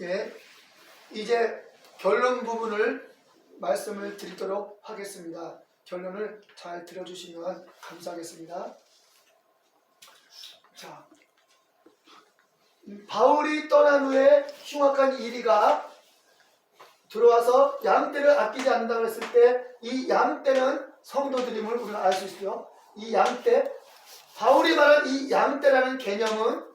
예, 이제 결론 부분을 말씀을 드리도록 하겠습니다. 결론을 잘 들어주시면 감사하겠습니다. 자, 음, 바울이 떠난 후에 흉악한 이리가 들어와서 양떼를 아끼지 않는다고 했을 때 이 양떼는 성도들임을 우리가 알 수 있어요. 이 양떼, 바울이 말한 이 양떼라는 개념은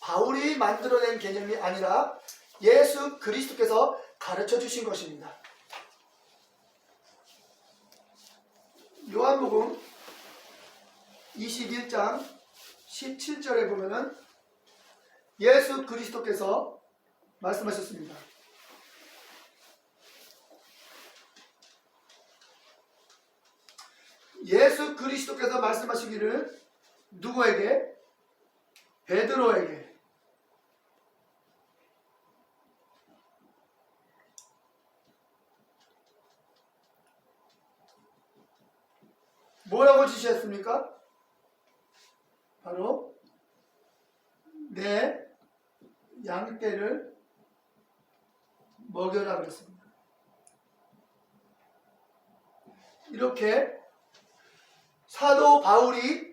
바울이 만들어낸 개념이 아니라 예수 그리스도께서 가르쳐 주신 것입니다. 요한복음 21장 17절에 보면은 예수 그리스도께서 말씀하셨습니다. 예수 그리스도께서 말씀하시기를 누구에게? 베드로에게 뭐라고 지시했습니까? 바로 내 양떼를 먹여라 그랬습니다. 이렇게 사도 바울이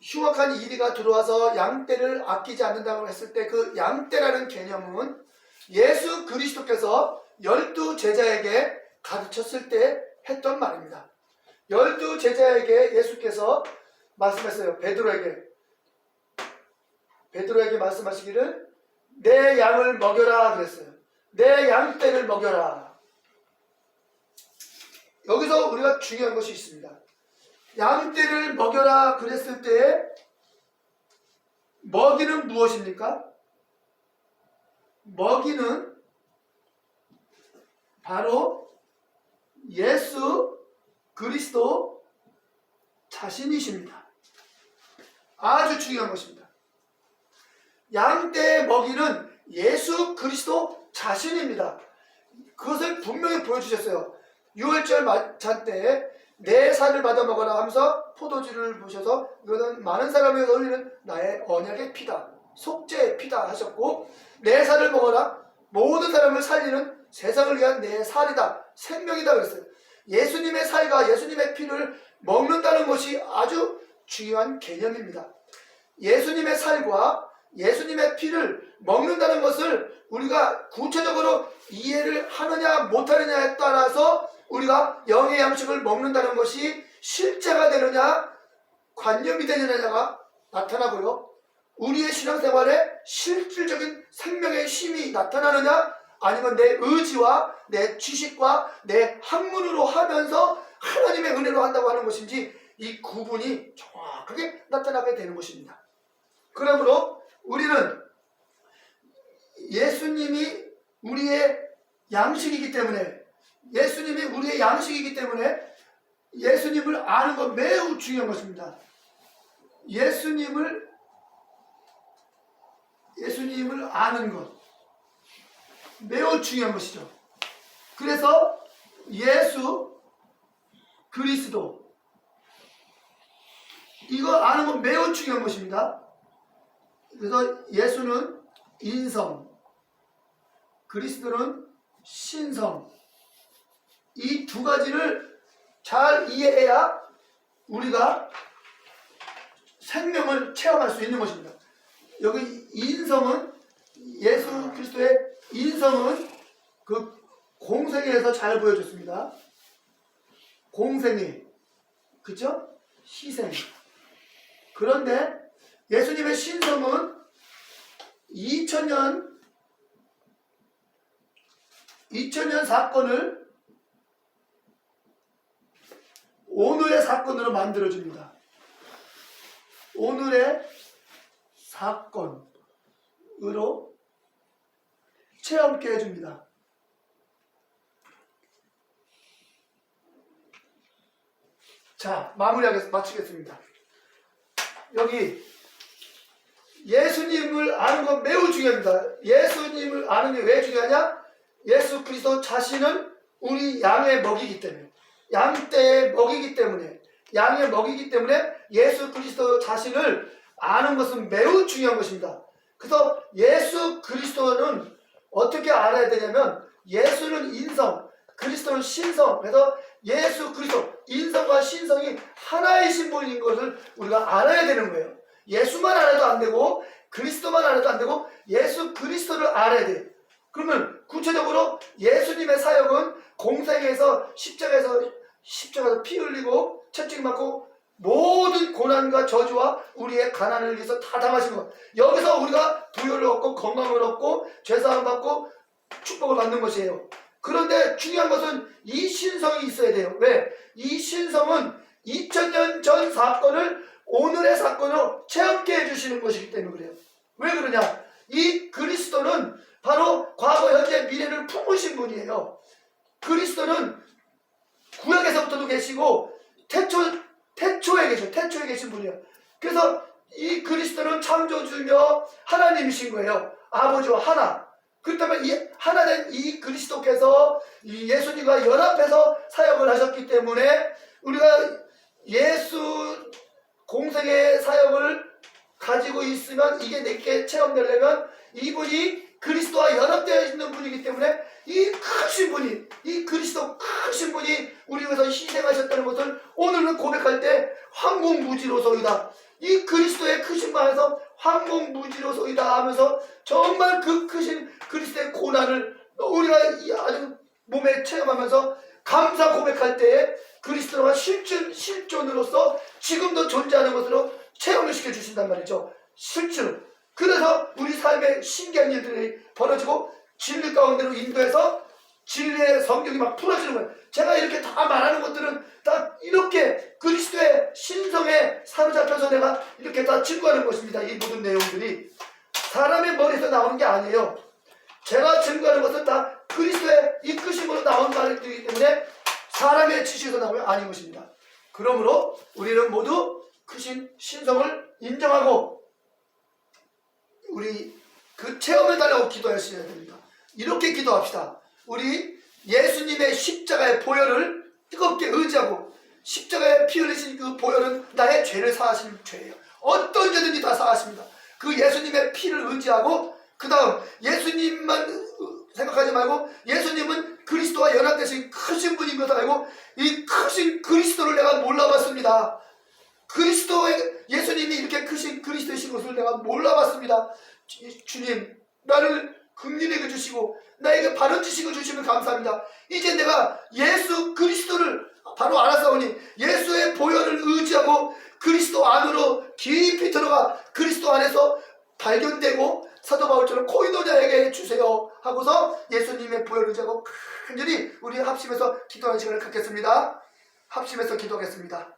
흉악한 이리가 들어와서 양떼를 아끼지 않는다고 했을 때 그 양떼라는 개념은 예수 그리스도께서 열두 제자에게 가르쳤을 때 했던 말입니다. 열두 제자에게 예수께서 말씀했어요. 베드로에게 베드로에게 말씀하시기를 내 양을 먹여라 그랬어요. 내 양떼를 먹여라. 여기서 우리가 중요한 것이 있습니다. 양떼를 먹여라 그랬을 때 먹이는 무엇입니까? 먹이는 바로 예수 그리스도 자신이십니다. 아주 중요한 것입니다. 양떼의 먹이는 예수 그리스도 자신입니다. 그것을 분명히 보여주셨어요. 6월절 잔때내 살을 받아 먹어라 하면서 포도주를 부셔서 이거는 많은 사람에게 흘리는 나의 언약의 피다. 속죄의 피다 하셨고 내 살을 먹어라 모든 사람을 살리는 세상을 위한 내 살이다. 생명이다 그랬어요. 예수님의 살과 예수님의 피를 먹는다는 것이 아주 중요한 개념입니다. 예수님의 살과 예수님의 피를 먹는다는 것을 우리가 구체적으로 이해를 하느냐 못하느냐에 따라서 우리가 영의 양식을 먹는다는 것이 실제가 되느냐 관념이 되느냐가 나타나고요. 우리의 신앙생활에 실질적인 생명의 힘이 나타나느냐 아니면 내 의지와 내 지식과 내 학문으로 하면서 하나님의 은혜로 한다고 하는 것인지 이 구분이 정확하게 나타나게 되는 것입니다. 그러므로 우리는 예수님이 우리의 양식이기 때문에 예수님이 우리의 양식이기 때문에 예수님을 아는 것 매우 중요한 것입니다. 예수님을 예수님을 아는 것 매우 중요한 것이죠. 그래서 예수 그리스도 이거 아는 건 매우 중요한 것입니다. 그래서 예수는 인성, 그리스도는 신성. 이 두 가지를 잘 이해해야 우리가 생명을 체험할 수 있는 것입니다. 여기 인성은 예수 그리스도의 인성은 그 공생애에서 잘 보여줬습니다. 공생애, 그죠? 희생. 그런데 예수님의 신성은 2000년 2000년 사건을 오늘의 사건으로 만들어 줍니다. 오늘의 사건으로 체험케 해줍니다. 자, 마무리하겠, 마치겠습니다. 여기 예수님을 아는 건 매우 중요합니다. 예수님을 아는 게 왜 중요하냐? 예수 그리스도 자신은 우리 양의 먹이기 때문에 양떼의 먹이기 때문에 양의 먹이기 때문에 예수 그리스도 자신을 아는 것은 매우 중요한 것입니다. 그래서 예수 그리스도는 어떻게 알아야 되냐면 예수는 인성, 그리스도는 신성. 그래서 예수 그리스도 인성과 신성이 하나이신 분인 것을 우리가 알아야 되는 거예요. 예수만 알아도 안 되고 그리스도만 알아도 안 되고 예수 그리스도를 알아야 돼. 그러면 구체적으로 예수님의 사역은 공생에서 십자가에서 십자가에서 피 흘리고 채찍 맞고 모든 고난과 저주와 우리의 가난을 위해서 다 당하신 것. 여기서 우리가 부여를 얻고 건강을 얻고 죄사함 받고 축복을 받는 것이에요. 그런데 중요한 것은 이 신성이 있어야 돼요. 왜? 이 신성은 2000년 전 사건을 오늘의 사건으로 체험케 해주시는 것이기 때문에 그래요. 왜 그러냐? 이 그리스도는 바로 과거, 현재, 미래를 품으신 분이에요. 그리스도는 구약에서부터도 계시고 태초 태초에 계셔 태초에 계신 분이에요. 그래서 이 그리스도는 창조주며 하나님이신 거예요. 아버지와 하나. 그렇다면 이 하나 된 이 그리스도께서 이 예수님과 연합해서 사역을 하셨기 때문에 우리가 예수 공생의 사역을 가지고 있으면 이게 내게 체험되려면 이분이 그리스도와 연합되어 있는 분이기 때문에 이 크신 분이 이 그리스도 크신 분이 우리 위해서 희생하셨다는 것을 오늘은 고백할 때 황공무지로서이다. 이 그리스도의 크신 마에서 황공무지로서이다 하면서 정말 그 크신 그리스도의 고난을 우리가 이 아주 몸에 체험하면서 감사 고백할 때에 그리스도가 실존, 실존으로서 지금도 존재하는 것으로 체험을 시켜주신단 말이죠. 실존. 그래서 우리 삶에 신기한 일들이 벌어지고 진리 가운데로 인도해서 진리의 성경이 막 풀어지는 거예요. 제가 이렇게 다 말하는 것들은 다 이렇게 그리스도의 신성에 사로잡혀서 내가 이렇게 다 증거하는 것입니다. 이 모든 내용들이 사람의 머리에서 나오는 게 아니에요. 제가 증거하는 것은 다 그리스도의 이끄심으로 나온 말들이기 때문에 사람의 지식에서 나오면 아닌 것입니다. 그러므로 우리는 모두 크신 신성을 인정하고 우리 그 체험을 달라고 기도하셔야 됩니다. 이렇게 기도합시다. 우리 예수님의 십자가의 보혈을 뜨겁게 의지하고 십자가에 피 흘리신 그 보혈은 나의 죄를 사하시는 죄예요. 어떤 죄든지 다 사하십니다. 그 예수님의 피를 의지하고 그 다음 예수님만 생각하지 말고 예수님은 그리스도와 연합되신 크신 분인 것을 알고 이 크신 그리스도를 내가 몰라봤습니다. 그리스도의 예수님이 이렇게 크신 그리스도이신 것을 내가 몰라봤습니다. 주- 주님 나를 긍휼히 여겨주시고 나에게 바른 지식을 주시면 감사합니다. 이제 내가 예수 그리스도를 바로 알아서오니 예수의 보혈을 의지하고 그리스도 안으로 깊이 들어가 그리스도 안에서 발견되고 사도 바울처럼 코이노자에게 주세요 하고서 예수님의 보혈을 의지하고 간절히 우리 합심해서 기도하는 시간을 갖겠습니다. 합심해서 기도하겠습니다.